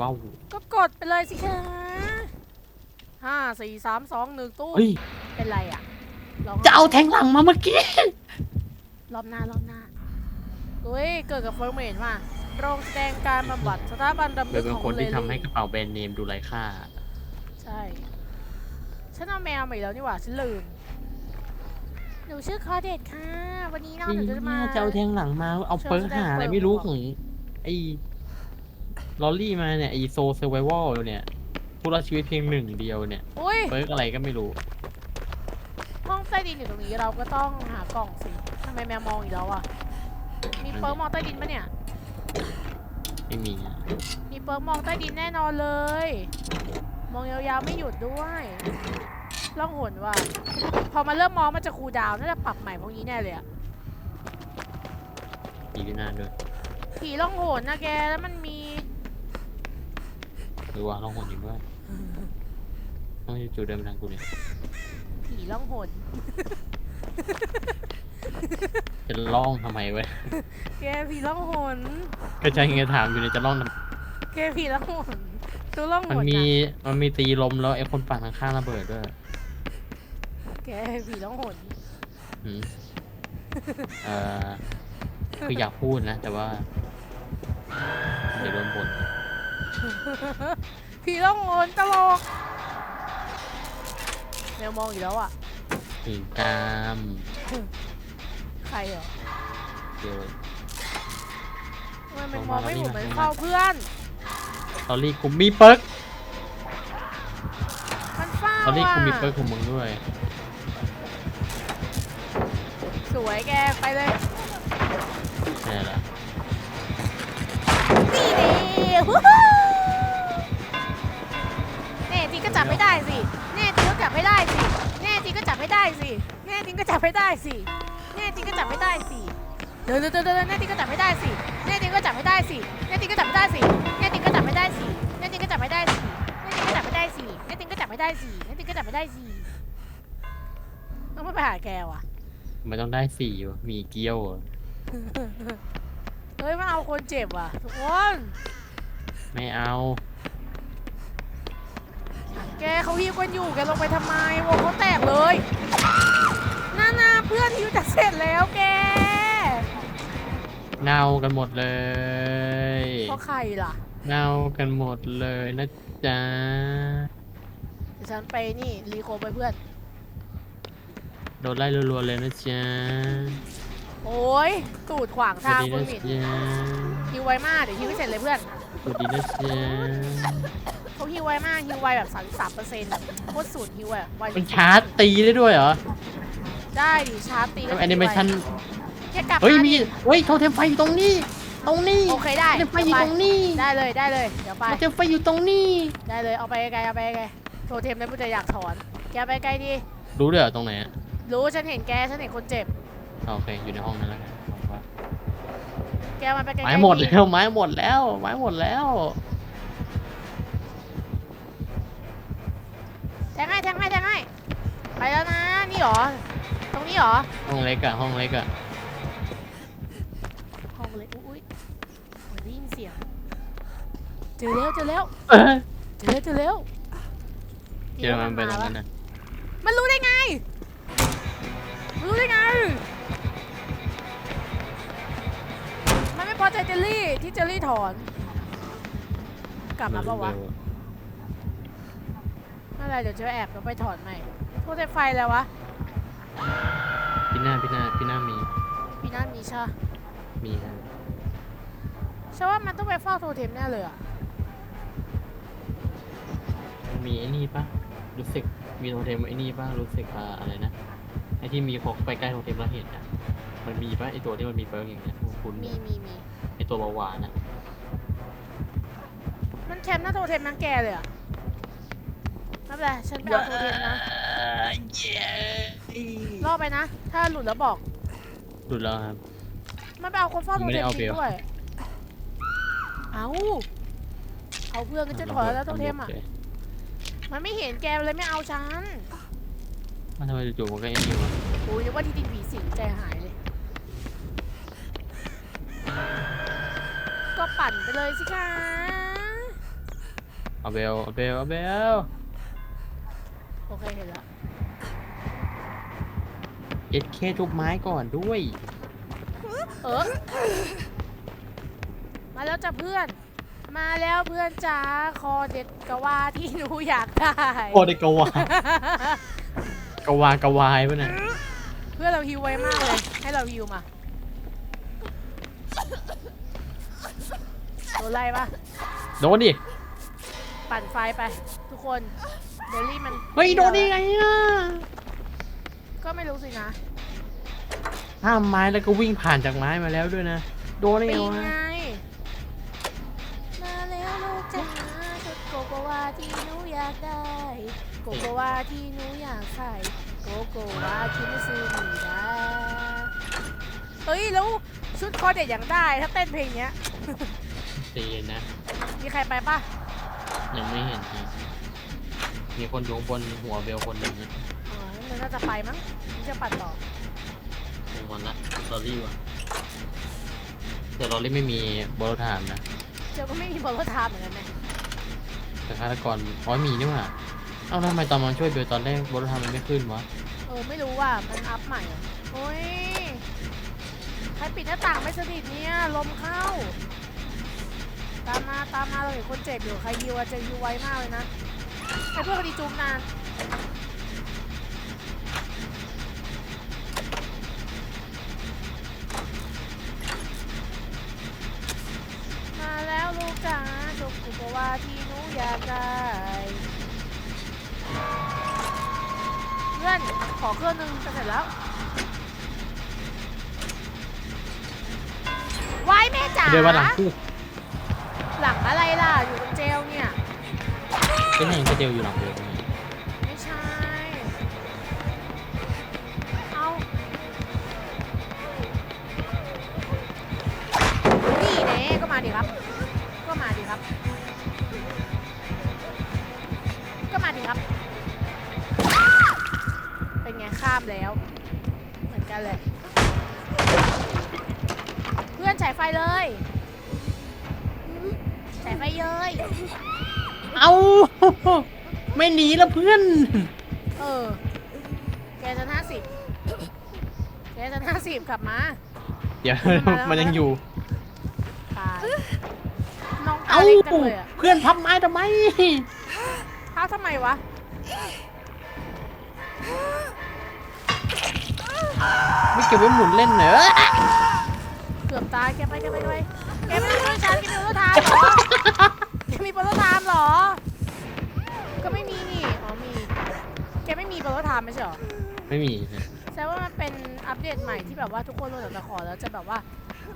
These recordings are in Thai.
ว่าวก็กดไปเลยสิคะห้าสี่สามสองหนึ่งตู้เฮ้ยเป็นไรอะลองจะเอาแทงหลังมาเมื่อกี้ รอบหน้ารอบหน้าเฮ้ยเกิดกับเฟิร์มเมนมาโรงแสดงการบำบัดสถาบันดำเป็ลึนกเป็นของคนเลที่ทำให้ลี่กระเป๋าแบรนด์เนมดูไร้ค่า ใช่ ฉันเอาแมวมาอีกแล้วนี่หว่าฉันลืมหนูชื่อคอเดตค่ะ วันนี้เรานี่หนูจะมาจะเอาแทงหลังมา เอาเชิญเปิร์กแสดงหาอะไรเปิร์กไม่รู้บอกของไอ้ ลอรี่มาเนี่ยไอ้โซเซอร์ไวลเนี่ยผู้รอดชีวิตเพียงหนึ่งเดียวเนี่ยอุ้ย เปิร์กอะไรก็ไม่รู้ ห้องใต้ดินอยู่ตรงนี้เราก็ต้องหากล่องสิทำไมแมวมองอีกแล้วอะ มีเปิร์กมองใต้ดินปะเนี่ย ไม่มีอะมีเปิร์กมองใต้ดินแน่นอนเลย มองยาวๆไม่หยุดด้วยล่องหนว่ะพอมาเริ่มมองมันจะคูลดาวน์น่าจะปรับใหม่พวกนี้แน่เลยอะอีกหน้าด้วยผีล่องหนนะแกแล้วมันมี หรือว่าลองหนจริงด้วยต้องจูเดินมาทางกูเนี่ยผีล่องหนจะล่องทำไมเว้ยแกผีล่องหนก็ใช่ไงถามอยู่เนี่ยจะล่องทำแกผีล่องหนตัวล่องหมันนมีนะมันมีตีลมแล้วไอ้คนปั่นข้างๆระเบิดด้วยแกผีล่องหนอืมเอ่อคืออยากพูดนะ แต่ว่าเดี๋ยวโดนบ่น ผีล่องหนตลกแมวมองอีกแล้วอะถึงกามใครเหรอเดี๋ยวทำไมมันมองไม่เห็นเหมือนเฝ้าเพื่อน ตอรี่กูมีเปิร์กมันเฝ้าตอรี่อะกูมีเปิร์กของมึงด้วย สวยแกไปเลยใช่ละนี่นี่ฮู้ บให้ได้สิแน่จริงก็จับไม่ได้สิแน่จริงก็จับไม่ได้สิแน่จริงก็จับไม่ได้สิแน่จริงก็จับไม่ได้สิเดินเดินเดินแน่จริงก็จับไม่ได้สิแน่จริงก็จับไม่ได้สิ แน่จริงก็จับให้ได้สิ แน่จริงก็จับไม่ได้สิ แน่จริงก็จับไม่ได้สิ แน่จริงก็จับไม่ได้สิ แน่จริงก็จับไม่ได้สิ แน่จริงก็จับไม่ได้สิเราไม่ไปหาแกว่ะ มันต้องได้สี่วะมีเกี้ยวอะเฮ้ยมัเอาคนเจ็บว่ะทุกคน ไม่เอา แกเขาฮิวกันอยู่แกลงไปทำไมวงเขาแตกเลยน่านาเพื่อนฮิวจะเสร็จแล้วแกเน่ากันหมดเลยเพราะใครล่ะเน่ากันหมดเลยนะจ๊ะเดี๋ยวฉันไปนี่รีโคไปเพื่อน โดนไล่รัวๆเลยนะจ๊ะโอ้ยตูดขวางสวัทาสงดีคุณนะหมินจ๊ะฮิวไวมากเดี๋ยวฮิวให้เสร็จเลยเพื่อนสวัสดีนะจ๊ะ เขาฮิวไวมากฮิวไวแบบสามสามเปอร์เซ็นต์โคตรสูตรฮิวอะไวมันชาร์จตีได้ด้วยเหรอได้ดิชาร์จตีแล้วแอนิเมชันแกกลับเฮ้ยมามีดิเฮ้ยโทเทมไฟอยู่ตรงนี้ ตรงนี้โอเคได้โทเทมไฟอยู่ตรงนี้ได้เลยได้เลยเดี๋ยวไปโทเทมไฟอยู่ตรงนี้ได้เลยเอาไปไกลเอาไปไกลโทรเทมแล้วกูจะอยากถอนแกไปไกลดิรู้ด้วยเหรอตรงไหนอะรู้ฉันเห็นแกฉันเห็นคนเจ็บอ่าโอเคอยู่ในห้องนั้นแล้วกันแกมาไปไกลๆไม้หมดดิแล้วไม้หมดแล้วไม้หมดแล้ว แทงให้แทงให้แทงให้ไปแล้วนะนี่เหรอ ตรงนี้เหรอ ห้องเล็กอะห้องเล็กอะห้องเล็กอุ้ยเหมือนได้ยินเสียงเจอแล้วเจอแล้วเอ้ยเจอแล้วเจอแล้วเจอมันไปตรงนั้นนะมันรู้ได้ไงมันรู้ได้ไง มันไม่พอใจเจลลี่ที่เจลลี่ถอน กลับมาปะวะไม่เป็ นไรเดี๋ยวเจอแอบเราไปถอนใหม่โทษแต่ไฟแล้ววะพี่หน้าพี่หน้าพี่หน้ามีพี่นั่นมีใช่ปะมีครับใช่ว่ามันต้องไปเฝ้าโทเทมแน่เลยอะมันมีไอ้นี่ปะรู้สึกมีโทเทมไอ้นี่ปะรู้สึกอ่าอะไรนะไอ้ที่มีพกไปใกล้โทเทมแล้วเห็นอะมันมีปะไอ้ตัวที่มันมีเปิร์กอย่างเงี้ยคุณมีมีมีไอ้ตัวเบาหวานอะมันแคมป์หน้าโทเทมนังแกเลยอะ ไม่เป็นไรฉันไปเอาโทเทมนะเย้รอบไปนะ ถ้าหลุดแล้วบอก หลุดแล้วครับ มันไปเอาคนเฝ้าโทไม่เทได้มเอาจริงเบลด้วย เอาเอาเพื่อนก็จะถอยแล้วโทเทมอะโคมันไม่เห็นแกเลยไม่เอาฉัน มันทำไมจู่ๆมันก็ไอ้นี่วะโอ้ยนึกว่าที่ดินผีสิงใจหายเลย ก็ปั่นไปเลยสิคะเอาเบลเอาเบลเอาเบล โอเคเห็นแล้วเอ็ดเคทุบไม้ก่อนด้วย เออมาแล้วจ้ะเพื่อน มาแล้วเพื่อนจ๋าคอเด็ดกะว่าที่หนูอยากได้ โอ้เด็กกวากวากวายปะเนี่ยเพื่อนเราฮิวไวมากเลย ให้เราฮิวมาโดนไล่ปะโดนดิ ปั่นไฟไป ทุกคนเดลี่มันเฮ้ยโดนได้ไงอะก็ไม่รู้สินะห้ามไม้แล้วก็วิ่งผ่านจากไม้มาแล้วด้วยนะโดนได้ไงปีนวะไง มาแล้วลูกจ๋าชุดโกโกวาที่หนูอยากได้ โกโกวาที่หนูอยากใส่ โกโกวาที่ไม่ซื้อหนีได้เฮ้ยแล้วชุดคอเด็ดอย่างได้ถ้าเต้นเพลงเนี้ยตีนะมีใครไปปะยังไม่เห็นนะ มีคนอยู่ข้างบนหัวเบลคนหนึ่งนะอ๋อมันน่าจะไปมั้งมันจะปัดต่อลงวันละลอรี่ว่ะแต่ลอรี่ไม่มีบอลถามนะเจอก็ไม่มีบอลก็ทามเหมือนกันนะแต่ฆาตกรอ๋อมีนี่หว่าเอ้าแล้วทำไมตอนมันช่วยเบลตอนแรกบอลถามมันไม่ขึ้นวะเออไม่รู้ว่ามันอัพใหม่เหรอโอ้ยใครปิดหน้าต่างไม่สนิทเนี่ยลมเข้า ตามมาตามมาเราเห็นคนเจ็บอยู่ใครยิวอะเจะยิวไวมากเลยนะ ไอ้พวกคดีจุ๊บนานมาแล้วลูกจ๋าชมกุกว่าที่หนูอยากได้เพื่อนขอเครื่องหนึงจะเสร็จแล้วไว้แม่จ๋าเดินมาหลังคู่หลังอะไรล่ะ อยู่ตรงเจลเนี่ย ก็เห็นก็เดียวอยู่หลังเบลตรงนี้ไม่ใช่ เอานี่แน่ก็มาดิครับ ก็มาดิครับ ก็มาดิครับ เป็นไงข้ามแล้ว เหมือนกันเลย เพื่อนฉายไฟเลยฉายไฟเย้ย เอาไม่หนีแล้วเพื่อน เออ แกจะห้าสิบแกจะห้าสิบกลับมา เดี๋ยวมาแล้วมันยังอยู่ ตาย น้องตาเอ้าเล็กจังเลยอะเพื่อนพับไม้ทำไมเท้าทำไมวะ ไม่เก็บไว้หมุนเล่นเหรอเกือบตาย แกไปแกไปแกไปแกไม่ได้ช่วยฉันแกมีโปรโตไทม์เหรอ ไม่มีแสดงว่ามันเป็นอัปเดตใหม่ที่แบบว่าทุกคนลงจากตะขอแล้วจะแบบว่า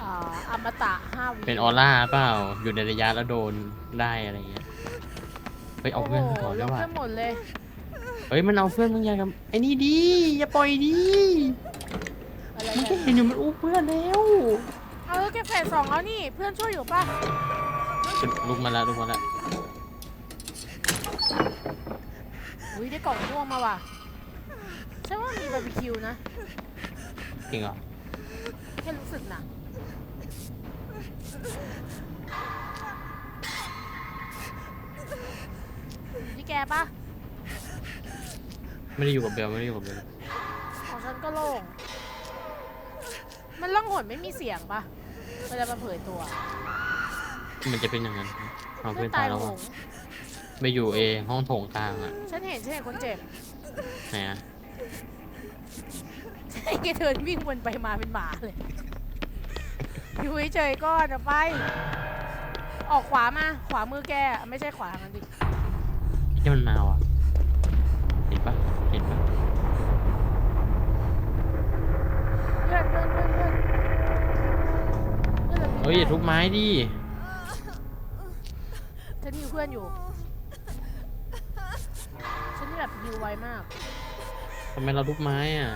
อ่าอมตะห้าวิเป็นออร่าเปล่าอยู่ในระยะแล้วโดนได้อะไรเงี้ยเฮ้ยเอาโอ้โหเพื่อนมาก่อนลแล้วงว่ะเพื่อนหมดเลยเฮ้ยมันเอาเพื่อนบางอย่างกับไอ้นี่ดีอย่าปล่อยดีอะไรมันกัแค่นเห็นอยู่มันอู้เพื่อนแล้วเอาแล้วแกเฟสสองแล้วนี่เพื่อนช่วยอยู่ป่ะลุกมาแล้วลุกมาแล้วอุ้ยได้กล่องม่วงมาว่ะ ใช่ว่ามีบาร์บีคิวนะจริงเหรอแค่รู้สึกนะที่แกป่ะไม่ได้อยู่กับเบลไม่ได้อยู่กับเบลของฉันก็โล่ง มันล่องหนไม่มีเสียงป่ะเวลามันเผยตัวมันจะเป็นอย่างนั้นเอาเพื่อนตาตายยแล้วโหอะงไปอยู่เองห้องโถงกลางอะ ฉันเห็นฉันเห็นคนเจ็บไหนอะ ใช่แกเดินวิ่งวนไปมาเป็นหมาเลย อยู่เฉยๆก่อนเอาไป ออกขวามา ขวามือแกไม่ใช่ขวาทางนั้นดิที่มันมาว่ะ เห็นปะเห็นปะเพื่อนเพื่อนเพื่อนเพื่อนเพื่อนเฮ้ยอย่าทุบไม้ดิฉันมีเพื่อนอยู่ ฉันนี่แบบฮิวไวมาก ทำไมเราทุบไม้อะ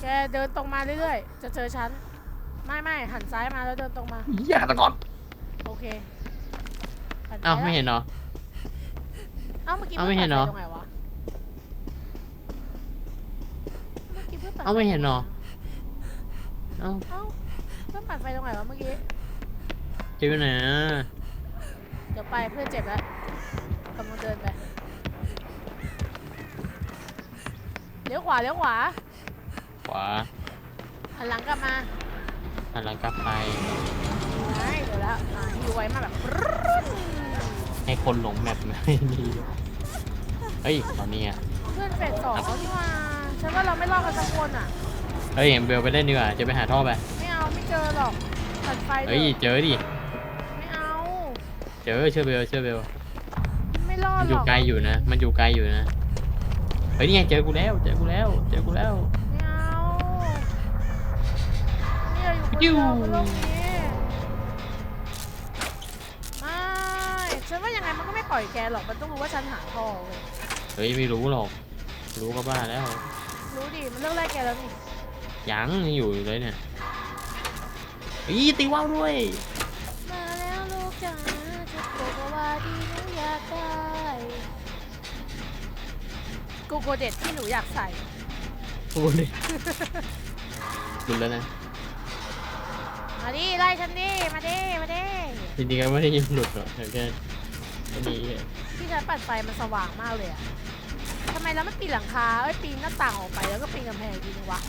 แกเดินตรงมาเรื่อยๆ จะเจอฉัน ไม่ไม่หันซ้ายมาแล้วเดินตรงมา อย่าตะกอนโอเคหันซ้ยเอ้าไม่แล้วเห็นเหรอ เอ้าเมื่อกี้เอ้าไม่เห็นเหรอพื่ปัดไฟตรงไหนวะเมื่อกี้เพื่อนปัดเอ้าไม่เห็นเหรอไฟเอ้าเอ้าเพื่อนปัดไฟตรงไหนวะเมื่อกี้ เจออยู่ไหนอะใจดี๋ยวไปเพื่อนเจ็บแล้วกำลังเดินไป เลี้ยวขวาเลี้ยวขวาขวาหันหลังกลับมาหันหลังกลับไปไม่เดี๋ยวแล้วอ่าอยู่ไว้มาแบบปรึ๊ดให้คนหลงแมปไม่ดีเฮ้ยตอนนี้อะเพื่อนเฟสสองแล้วนี่ว่าฉันว่าเราไม่รอดกันสักคนอะ เฮ้ยเบลไปเล่นดีกว่าจะไปหาท่อไปไม่เอาไม่เจอหรอกตัดไฟเถเฮ้ยอะเจอดิไม่เอา เจอเชื่อเบลเชื่อเบลไม่รอมัดนอหรยู่อกไกลอยู่นะ มันอยู่ไกลอยู่นะ เฮ้ยนี่ไงเจอกูแล้วเจอกูแล้วเจอกูแล้ว ไม่เอาไม่อยากอยู่คนเดียวบนโลกนี้ไม่ฉันว่ายังไงมันก็ไม่ปล่อยแกหรอกมันต้องรู้ว่าฉันหาท่อเว้ยเฮ้ยไม่รู้หรอก รู้ก็บ้าแล้ว รู้ดิมันเลิกไล่แกแล้วนี่ยังยังอยู่อยู่เลยเนี่ยอีตีว่าวด้วย กโกเด็ดที่หนูอยากใส่ โอ้ยหลุดแล้วนะมาดิไล่ฉันดิ มาดิ มาดิ จริงๆก็ไม่ได้ยินหลุดหรอกแต่แค่แค่นี้ที่ฉันปัดไฟมันสว่างมากเลยอะทำไมเราไม่ปีนหลังคา เอ้ยปีนหน้าต่างออกไปแล้วก็ปีนกำแพงอีกทีนึงวะ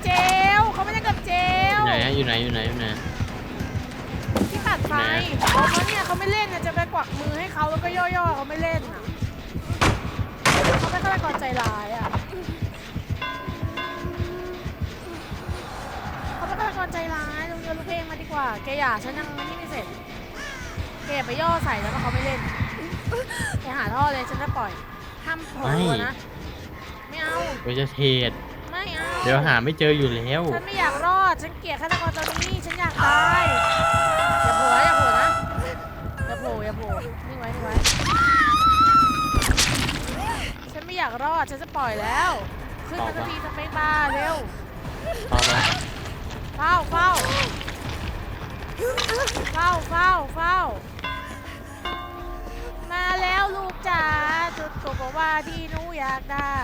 เขาไม่เล่นกับเจลเขาไม่เล่นกับเจอลยู่ไหนอะอยู่ไหนอยู่ไหนอยู่ไหนที่ตัดไฟเพราะเขาเนี่ยเขาไม่เล่นนะจะไปกวักมือให้เขาแล้วก็ย่อๆเขาไม่เล่นอะเขาไม่ฆาตกรใจร้ายอะเขาเป็นฆาตกรใจร้ายลงเรือลูกเพลงมาดีกว่าแกอย่าฉันยังไม่นี่ไม่เสร็จแกอย่าไปย่อใส่แล้วก็เขาไม่เล่นแกหาท่อเลยฉันจะปล่อยห้ามโผล่ตัวนะไม่เอาเดี๋ยวจะเทรด ไม่เอาเดี๋ยวหาไม่เจออยู่แล้ว ฉันไม่อยากรอด ฉันเกลียดฆาตกรตัวนี้ ฉันอยากตาย อย่าโผล่อย่าโผล่นะ อย่าโผล่อย่าโผล่นิ่งไว้นิ่งไว้ ฉันไม่อยากรอด ฉันจะปล่อยแล้ว ขึ้นมาสักทีสเปคบาร์เร็วต่อไปเฝ้าเฝ้าเฝ้าเฝ้าเฝ้า มาแล้วลูกจ๋าจุดโกโกวาที่หนูอยากได้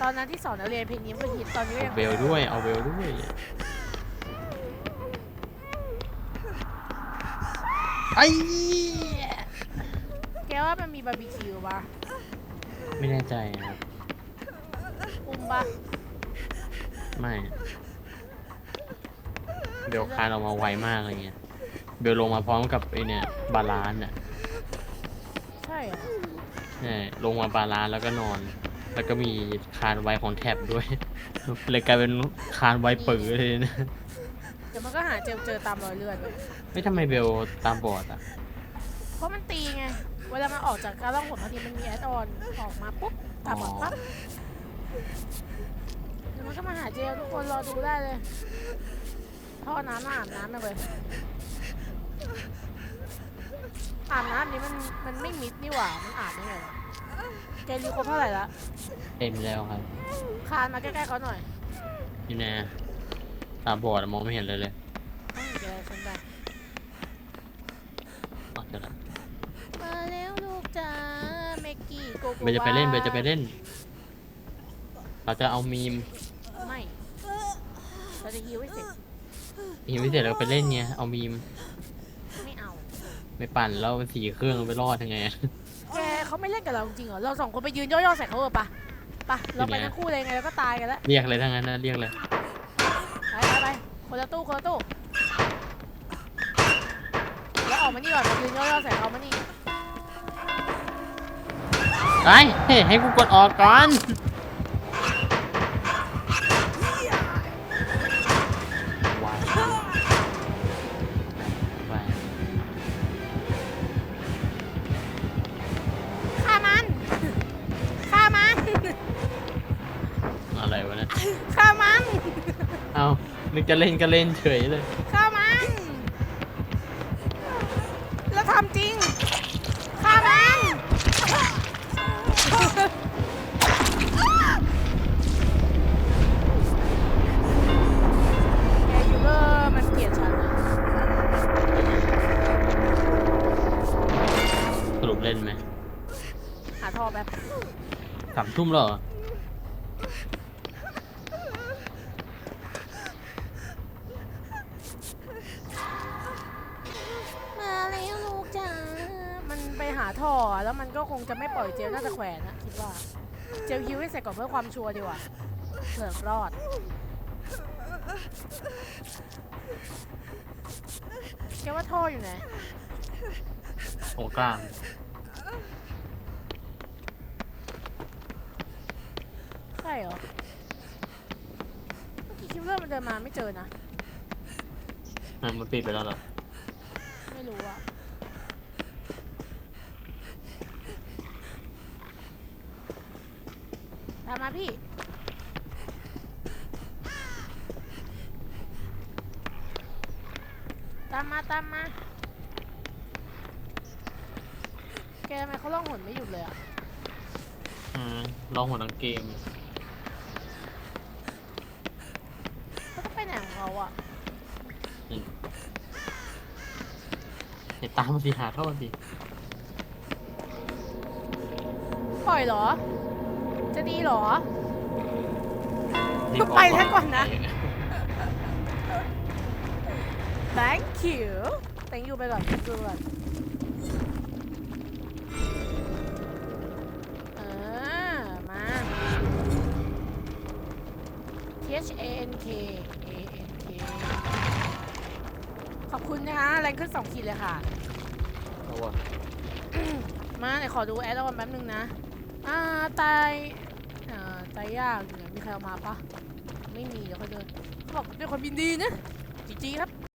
ตอนนั้นที่สอนนักเรียนเพลงนี้มันฮิตตอนนี้ก็ยังเบลด้วย เอาเบลด้วยไอ้แกว่ามันมีบาร์บีคิวปะไม่แน่ใจครับ อุ้มปะไม่ เบลคานออกมาไวมากอะไรเงี้ย เบลลงมาพร้อมกับไอเนี่ยบาลานซ์อะใช่เหรอ ใช่ลงมาบาลานซ์แล้วก็นอน แล้วก็มีคานไวของแท็บด้วย เลยกลายเป็นคานไวปือเลยนะเดี๋ยวมันก็หาเจอเจอตามรอยเลือดเลยไม่ทำไมเบลตามบอดอะ เพราะมันตีไง เวลามันออกจากการล่องหนบางทีมันมีแอดออนออกมาปุ๊บตามหมดปั๊บเดี๋ยวมันก็มาหาเจลทุกคนรอดูได้เลยท่อน้ำอาบน้ำมาเลยอาบน้ำนี้มันมันไม่มิดนี่หว่ามันอาบได้ไงวะ แกรีครบเท่าไหร่ละเต็มแล้วครับคานมาใกล้ๆเขาหน่อยนี่นะตาบอดอะมองไม่เห็นเลยเลยต้องเจอฉันไปอ๋อเจอแล้วมาแล้วลูกจ๋าเมกกี้โกโกเบลจะไปเล่นวาเบลจะไปเล่น เราจะเอามีมไม่เราจะฮิวให้เสร็จมีมไม่เสร็จแล้วก็ไปเล่นไงเอามีมไม่เอา ไม่ปั่นแล้วมันสี่เครื่องไปรอดยังไงอะแก เขาไม่เล่นกับเราจริงเหรอ เราสองคนไปยืนย่อๆใส่เขาเออปะปะเราไปเป็นไงทั้งคู่เลยไงเราก็ตายกันแล้ว เรียกเลยทั้งนั้นนะเรียกเลย ไปไปไปคนละตู้คนละตู้ แล้วออกมานี่ก่อนมายืนย่อๆใส่เขามานี่ไอ้เฮ้ยให้กูกดออกก่อน จะเล่นก็เล่นเฉยเลยข้ามัน แล้วทำจริงข้ามัน แกยูเบอร์มันเกลียดฉันอะสรุปเล่นไหมหาท่อแบบสามทุ่มหรอ อยเจลน่าจะแขวนนะคิดว่า เจลฮิวให้เสร็จก่อนเพื่อความชัวร์ดีกว่าเผื่อรอด แกว่าท่ออยู่ไหนตรงกลางใช่เหรอเมื่อกี้คิดว่ามันเดินมาไม่เจอนะ อะมันปิดไปแล้วเหรอ ไม่รู้อะามมาพี่ ตามมาตามมา แกทำไมเขาล่องหนไม่หยุดเลยอะอืมลองหัวทั้งเกม เขาต้องไปไหนของเขาอะอืมเดี๋ยวตามมาสิหาเท่ามันสิปล่อยเหรอ จะดีเหรอรีบออไปแล้วก่อนนะ thank you thank you ไปก่อน thank you ไปก่อนเออมา T H A N K A N K ขอบคุณนะคะแรงขึ้นสองขีดเลยค่ะ เอาวะมาไหนขอดูแอดออนแป๊บนึงนะ อ่าตายอ่า ตายยากอยู่ไหนมีใครเอามาปะไม่มีเดี๋ยวเขาเดินเขาบอกเป็นคนบินดีนะจีจีครับ